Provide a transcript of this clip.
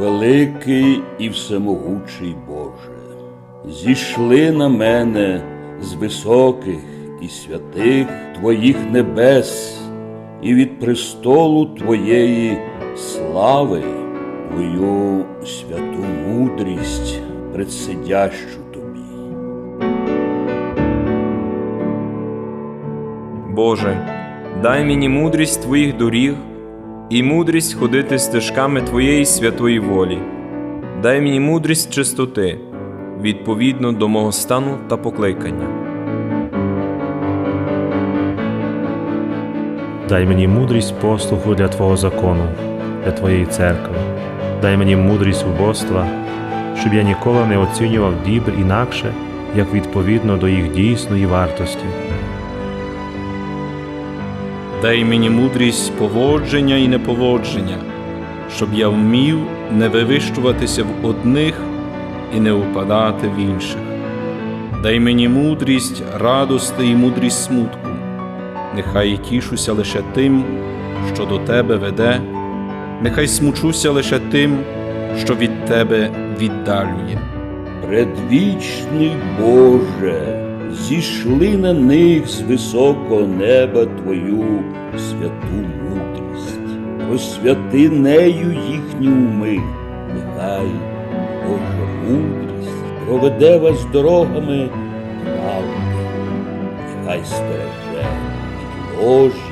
Великий і всемогучий Боже, зійшли на мене з високих і святих Твоїх небес і від престолу Твоєї слави, Твою святу мудрість, предсидящу Тобі. Боже, дай мені мудрість Твоїх доріг і мудрість ходити стежками Твоєї святої волі. Дай мені мудрість чистоти відповідно до мого стану та покликання. Дай мені мудрість послуху для Твого закону, для Твоєї церкви. Дай мені мудрість убоства, щоб я ніколи не оцінював дібр інакше, як відповідно до їх дійсної вартості. Дай мені мудрість поводження і неповодження, щоб я вмів не вивищуватися в одних і не впадати в інших. Дай мені мудрість радости і мудрість смутку. Нехай тішуся лише тим, що до тебе веде, нехай смучуся лише тим, що від тебе віддалює. Предвічний Боже, зійшли на них з високого неба Твою святу мудрість, просвяти нею їхні уми, нехай Божа мудрість проведе вас дорогами правди, нехай стереже від ложі